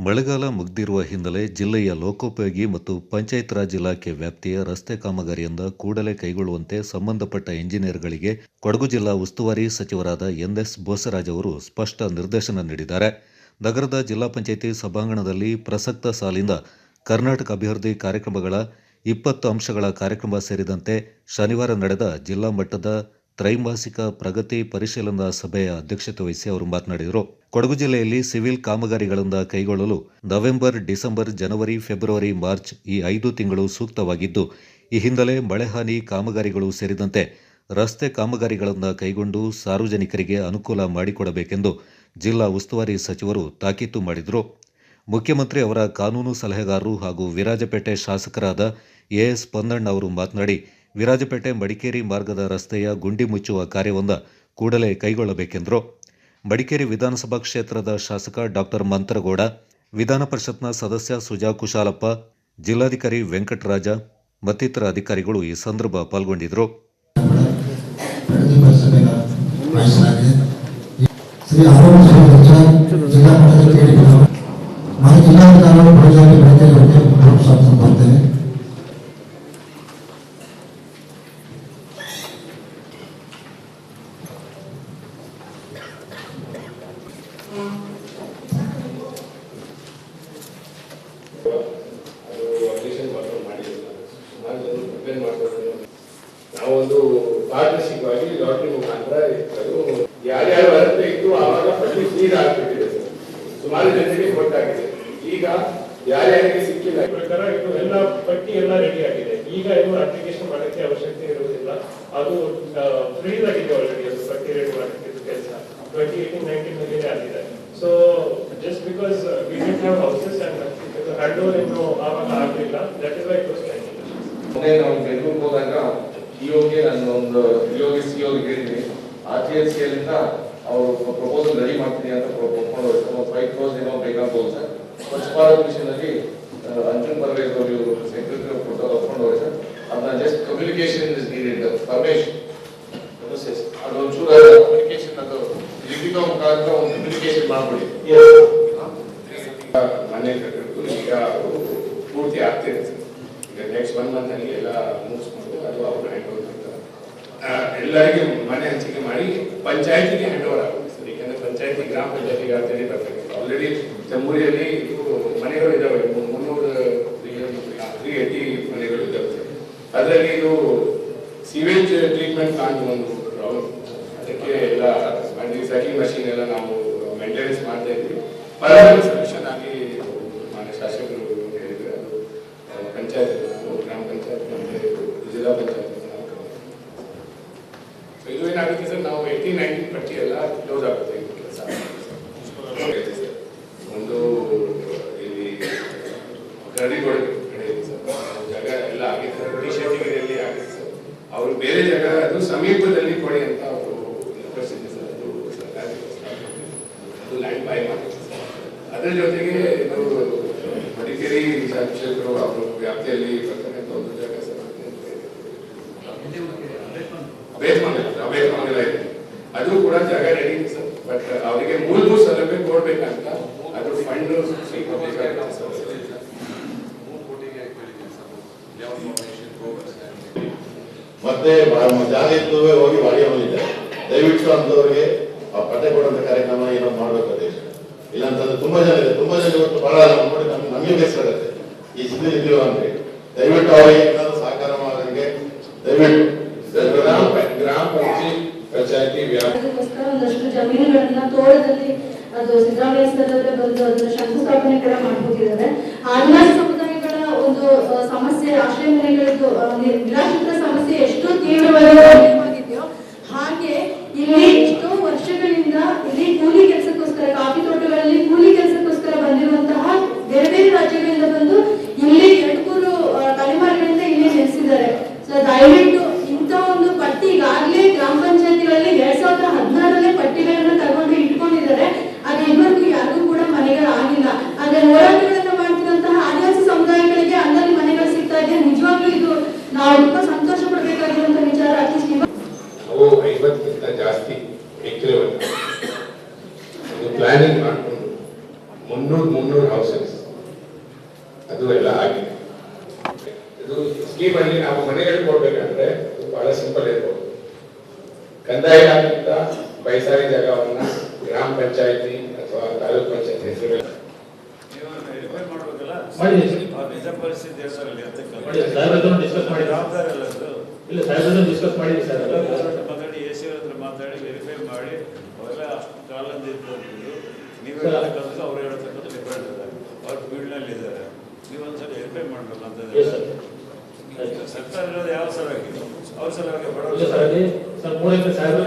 ಮಳೆಗಾಲ ಮುಗ್ದಿರುವ ಹಿನ್ನೆಲೆ ಜಿಲ್ಲೆಯ ಲೋಕೋಪಯೋಗಿ ಮತ್ತು ಪಂಚಾಯತ್ ರಾಜ್ ಇಲಾಖೆ ವ್ಯಾಪ್ತಿಯ ರಸ್ತೆ ಕಾಮಗಾರಿಯಿಂದ ಕೂಡಲೇ ಕೈಗೊಳ್ಳುವಂತೆ ಸಂಬಂಧಪಟ್ಟ ಇಂಜಿನಿಯರ್ಗಳಿಗೆ ಕೊಡಗು ಜಿಲ್ಲಾ ಉಸ್ತುವಾರಿ ಸಚಿವರಾದ ಎನ್ ಎಸ್ ಬೋಸರಾಜ್ ಅವರು ಸ್ಪಷ್ಟ ನಿರ್ದೇಶನ ನೀಡಿದ್ದಾರೆ. ನಗರದ ಜಿಲ್ಲಾ ಪಂಚಾಯಿತಿ ಸಭಾಂಗಣದಲ್ಲಿ ಪ್ರಸಕ್ತ ಸಾಲಿಂದ ಕರ್ನಾಟಕ ಅಭಿವೃದ್ಧಿ ಕಾರ್ಯಕ್ರಮಗಳ ಇಪ್ಪತ್ತು ಅಂಶಗಳ ಕಾರ್ಯಕ್ರಮ ಸೇರಿದಂತೆ ಶನಿವಾರ ನಡೆದ ಜಿಲ್ಲಾ ಮಟ್ಟದ ತ್ರೈಮಾಸಿಕ ಪ್ರಗತಿ ಪರಿಶೀಲನಾ ಸಭೆಯ ಅಧ್ಯಕ್ಷತೆ ವಹಿಸಿ ಅವರು ಮಾತನಾಡಿದರು. ಕೊಡಗು ಜಿಲ್ಲೆಯಲ್ಲಿ ಸಿವಿಲ್ ಕಾಮಗಾರಿಗಳಿಂದ ಕೈಗೊಳ್ಳಲು ನವೆಂಬರ್, ಡಿಸೆಂಬರ್, ಜನವರಿ, ಫೆಬ್ರವರಿ, ಮಾರ್ಚ್ ಈ ಐದು ತಿಂಗಳು ಸೂಕ್ತವಾಗಿದ್ದು, ಈ ಹಿನ್ನೆಲೆ ಮಳೆಹಾನಿ ಕಾಮಗಾರಿಗಳು ಸೇರಿದಂತೆ ರಸ್ತೆ ಕಾಮಗಾರಿಗಳನ್ನು ಕೈಗೊಂಡು ಸಾರ್ವಜನಿಕರಿಗೆ ಅನುಕೂಲ ಮಾಡಿಕೊಡಬೇಕೆಂದು ಜಿಲ್ಲಾ ಉಸ್ತುವಾರಿ ಸಚಿವರು ತಾಕೀತು ಮಾಡಿದರು. ಮುಖ್ಯಮಂತ್ರಿ ಅವರ ಕಾನೂನು ಸಲಹೆಗಾರರು ಹಾಗೂ ವಿರಾಜಪೇಟೆ ಶಾಸಕರಾದ ಎಎಸ್ ಪೊನ್ನಣ್ಣ ಅವರು ಮಾತನಾಡಿ ವಿರಾಜಪೇಟೆ ಮಡಿಕೇರಿ ಮಾರ್ಗದ ರಸ್ತೆಯ ಗುಂಡಿ ಮುಚ್ಚುವ ಕಾರ್ಯವೊಂದ ಕೂಡಲೇ ಕೈಗೊಳ್ಳಬೇಕೆಂದರು. ಮಡಿಕೇರಿ ವಿಧಾನಸಭಾ ಕ್ಷೇತ್ರದ ಶಾಸಕ ಡಾಕ್ಟರ್ ಮಂತ್ರಗೌಡ, ವಿಧಾನ ಪರಿಷತ್ನ ಸದಸ್ಯ ಸುಜಾ ಕುಶಾಲಪ್ಪ, ಜಿಲ್ಲಾಧಿಕಾರಿ ವೆಂಕಟರಾಜ ಮತ್ತಿತರ ಅಧಿಕಾರಿಗಳು ಈ ಸಂದರ್ಭ ಪಾಲ್ಗೊಂಡಿದ್ದರು ಆರೋಗ್ಯ ಸಚಿವ ಜಿಲ್ಲಾ ಮಟ್ಟದ ಕೇಳಿದರು ಮಾನ್ಯ ಜಿಲ್ಲಾಧಿಕಾರಿಗಳು ಪ್ರಜಾಗಿ ಬೆಳಗ್ಗೆ ಪ್ರೋತ್ಸಾಹ ಬರ್ತೇನೆ ಅದು ಅಪ್ಲಿಕೇಶನ್ ಮಾತ್ರ ಮಾಡಿಲ್ಲ ಸುಮಾರು ಜನ ಪ್ರಿಪೇರ್ ಮಾಡ್ಕೊಂಡು ನಾವೊಂದು ಪಾರ್ಟ್ನರ್ಶಿಪ್ ಆಗಿ ಲಾಟ್ರಿ ಮುಖಾಂತರ ಯಾರ್ಯಾರು ಅರ್ಹತೆ ಇತ್ತು ಆವಾಗ ಪಟ್ಟಿ ಸೀರ್ ಆಗ್ಬಿಟ್ಟಿದೆ. ಸುಮಾರು ಜನರಿಗೆ ಕೊಟ್ಟಾಗಿದೆ ಈಗ ಯಾರ್ಯಾರಿಗೆ ಸಿಕ್ಕಿಲ್ಲ. ಪ್ರಕಾರ ಇದು ಎಲ್ಲ ಪಟ್ಟಿ ಎಲ್ಲ ರೆಡಿ ಆಗಿದೆ. ಈಗ ಏನು ಅಪ್ಲಿಕೇಶನ್ ಮಾಡಕ್ಕೆ ಅವಶ್ಯಕತೆ ಇರುವುದಿಲ್ಲ. ಅದು ಫ್ರೀ ಆಗಿದೆ ಆಲ್ರೆಡಿ ಅದು ಪಟ್ಟಿ ರೆಡಿ ಮಾಡಕ್ಕೆ ಕೆಲಸ. ಟ್ವೆಂಟಿ ಏಯ್ಟೀನ್ ನೈನ್ಟೀನ್ನಲ್ಲಿ ಆಗಿದೆ so just because we didn't have houses and hand over ಇನ್ನು ಆವಾಗ ಆಗಲಿಲ್ಲ ದಟ್ ಇಸ್ ವೈ ಕ್ವಶನ್ ಮೊನ್ನೆ ನಾವು ಬೆಂಗಳೂರಿಗೆ ಹೋದಾಗ ಇಒಗೆ ನಾನು ಒಂದು ಇಒಗೆ ಸಿಒಗೆ ಹೇಳಿದ್ವಿ. ಆರ್ ಟಿ ಎಸ್ ಸಿ ಅಲ್ಲಿಂದ ಅವರು ಪ್ರಪೋಸಲ್ ರೆಡಿ ಮಾಡ್ತೀನಿ ಅಂತ ಒಂದು ಫೈವ್ ಕ್ರೋಸ್ ಏನೋ ಬೇಕಾಗ್ಬೋದು ಸರ್. ಸ್ವಚ್ಛ ಭಾರತ್ ಮಿಷನ್ ಅಲ್ಲಿ ಮನೆ ಅದು ಪೂರ್ತಿ ಆಗ್ತಿದೆ ಸರ್ ಈಗ ನೆಕ್ಸ್ಟ್ ಒನ್ ಮಂತ್ ಅಲ್ಲಿ ಎಲ್ಲ ಮುಗಿಸ್ಕೊಂಡು ಅದು ಅವ್ರು ಹ್ಯಾಂಡ್ ಓವರ್ ಮಾಡ್ತಾರೆ ಮನೆ ಹಂಚಿಕೆ ಮಾಡಿ ಪಂಚಾಯತಿಗೆ ಹ್ಯಾಂಡ್ ಓವರ್ ಆಗುತ್ತೆ ಯಾಕಂದ್ರೆ ಪಂಚಾಯತಿ ಗ್ರಾಮ ಪಂಚಾಯತಿಗೆ ಅಂತೇಳಿ ಬರ್ತದೆ ಆಲ್ರೆಡಿ ಇದು ಮನೆಗಳು ಇದಾವೆ ಮುನ್ನೂರ ತ್ರೀ ಮನೆಗಳು ಅದರಲ್ಲಿ ಇದು ಸಿವೇಜ್ ಟ್ರೀಟ್ಮೆಂಟ್ ಪ್ಲಾಂಟ್ ಒಂದು ಅದಕ್ಕೆ ಎಲ್ಲ ರೀಸೈಕ್ಲಿಂಗ್ ಮಷೀನ್ ಎಲ್ಲ ನಾವು ಮೇಂಟೆನೆನ್ಸ್ ಮಾಡ್ತಾ ಇದ್ವಿ. ಪರವಾಗಿ ಸೊಲ್ಯೂಷನ್ ಆಗಿ ಮಾನ್ಯ ಶಾಸಕರು ಹೇಳಿದ್ರೆ. ಅದು ಪಂಚಾಯತ್ ಗ್ರಾಮ ಪಂಚಾಯತ್ ಮತ್ತೆ ಜಿಲ್ಲಾ ಪಂಚಾಯತ್ ಇದು ಏನಾಗುತ್ತೆ ಸರ್ ನಾವು ಏಯ್ಟೀನ್ ನೈನ್ಟೀನ್ ಪಟ್ಟಿ ಎಲ್ಲ ಕ್ಲೋಸ್ ಆಗುತ್ತೆ ಕೆಲಸ. ಒಂದು ಇಲ್ಲಿ ಗಡಿ ಕಡೆ ಸರ್. ಜಾಗ ಎಲ್ಲ ಆಗಿದೆ. ಸರ್ ಟಿ ಆಗಿದೆ ಸರ್. ಅವರು ಬೇರೆ ಜಾಗ ಅದು ಸಮೀಪದಲ್ಲಿ ಕೊಡಿ ಅಂತ ಅವರು ರಿಕ್ವೆಸ್ಟ್ ಇದೆ ಸರ್ ಅದು ಸರ್ಕಾರಿ ಅದು ಲ್ಯಾಂಡ್ ಬೈ ಮಾಡಿದೆ ಸರ್ ಅದರ ಜೊತೆಗೆ ಇದು ಮಡಿಕೇರಿ ಕ್ಷೇತ್ರವು ಅವರ ವ್ಯಾಪ್ತಿಯಲ್ಲಿ ಬರ್ತಕ್ಕಂಥ ಒಂದು ಜಾಗ ಬೇತ್ಮಂಗಲ ಇದೆ. ಅದು ಕೂಡ ಜಾಗ ರೆಡಿ ಸರ್ ಬಟ್ ಅವರಿಗೆ ಮೂಲಭೂತ ಸೌಲಭ್ಯ ಕೊಡ್ಬೇಕಂತ ಅದು ಫಂಡ್ ಮತ್ತೆ ಜಾಗ ಇದ್ದವೇ ಹೋಗಿ ಬಾಡಿಗೆ ಬಂದಿದೆ ದಯವಿಟ್ಟು ಅಂತವ್ರಿಗೆ ಆ ಪಟ್ಟೆ ಕೊಡುವಂತ ಕಾರ್ಯಕ್ರಮ ಏನೋ ಮಾಡ್ಬೇಕು ದೇಶ ಇಲ್ಲ ಅಂತಂದ್ರೆ ತುಂಬಾ ಜನ ಇದೆ, ತುಂಬಾ ಜನ ಇವತ್ತು ಬಹಳ ನೋಡಿ ನಮ್ಗೆ ನಮಗೆ ಬೇಸರ ಈ ಸ್ಥಿತಿ ಇದೆಯೋ ಅಂದ್ರೆ. ದಯವಿಟ್ಟು ಅವರಿಗೆ ಏನಾದ್ರು ಸಹಕಾರ ಮಾಡೋದಕ್ಕೆ ದಯವಿಟ್ಟು. ಗ್ರಾಮ ಗ್ರಾಮ ಪಂಚಾಯತ್, ಪಂಚಾಯತಿ ಒಂದಷ್ಟು ಜಮೀನುಗಳನ್ನ ತೋಳದಲ್ಲಿ ಅದು ಸಿದ್ದರಾಮಯ್ಯ ಸರ್ ಬಂದು ಅದನ್ನ ಶಂಕುಸ್ಥಾಪನೆ ಕೂಡ ಮಾಡ್ಕೊಟ್ಟಿದ್ದಾರೆ. ಆದಿವಾಸಿ ಸಮುದಾಯಗಳ ಒಂದು ಸಮಸ್ಯೆ, ಆಶ್ರಯ ಮನೆಗಳದ್ದು ನಿರಾಶ್ರಿತ ಸಮಸ್ಯೆ ಎಷ್ಟು ತೀವ್ರವಾಗಿದೆಯೋ ನಾವು ತುಂಬಾ ಸಂತೋಷ ಪಡಬೇಕಾಗಿರುವಂತಹ ವಿಚಾರ ಅಟ್ಲೀಸ್ಟ್ ಅವು ಐವತ್ತಕ್ಕಿಂತ ಜಾಸ್ತಿ ಎಕರೆ ಪ್ಲಾನಿಂಗ್ ಮಾಡಿಕೊಂಡು ಮುಂದೆ ಮುನ್ನೂರು ಮುನ್ನೂರು ಹೌಸಸ್ ಅದು ಎಲ್ಲ ಆಗಿದೆ. ಇದು ಸ್ಕೀಮ್ ಅಲ್ಲಿ ನಾವು ಮನೆಗಳು ಕೊಡ್ಬೇಕಂದ್ರೆ ಇದು ಬಹಳ ಸಿಂಪಲ್ ಇರ್ಬೋದು. ಕಂದಾಯ ಇಲಾಖೆಯಿಂದ ಬೈಸಾರಿ ಜಾಗವನ್ನ ಗ್ರಾಮ ಪಂಚಾಯತಿ ಅಥವಾ ತಾಲೂಕ್ ಪಂಚಾಯತಿ ಹೆಸರು ಮಾಡಿ. ನಿಜ ಪರಿಸ್ಥಿತಿ discuss ಮಾಡಿ. ಜವಾಬ್ದಾರಿ ಅಲ್ಲ ಅದು ಇಲ್ಲ ಡಿಸ್ಕಸ್ ಮಾಡಿದ್ವಿ ಸರ್ ಎಲ್ಲ ಮಾತಾಡಿ ಎ ಸಿ ಹತ್ರ ಮಾತಾಡಿ ವೆರಿಫೈ ಮಾಡಿ ಅವೆಲ್ಲ ಅಷ್ಟು ಕಾಲದಿಂದ ಇದ್ದು ನೀವು ಅವ್ರ ಅವ್ರು ಹೇಳತಕ್ಕಂಥ ಡಿಫ್ರೆಂಟ್ ಇದೆ ಅವ್ರು ಫೀಲ್ಡ್ನಲ್ಲಿ ಇದ್ದಾರೆ ನೀವು ಒಂದ್ಸಲ ವೆರಿಫೈ ಮಾಡ್ಬೇಕಂತ ಅಂತ ಸರ್ ಸರ್ಕಾರ ಇರೋದು ಯಾವ ಸಲುವಾಗಿ? ಅವ್ರ ಸಲುವಾಗಿ ಬಡವರು ಸರ್ ಸಾಹೇಬ್ರ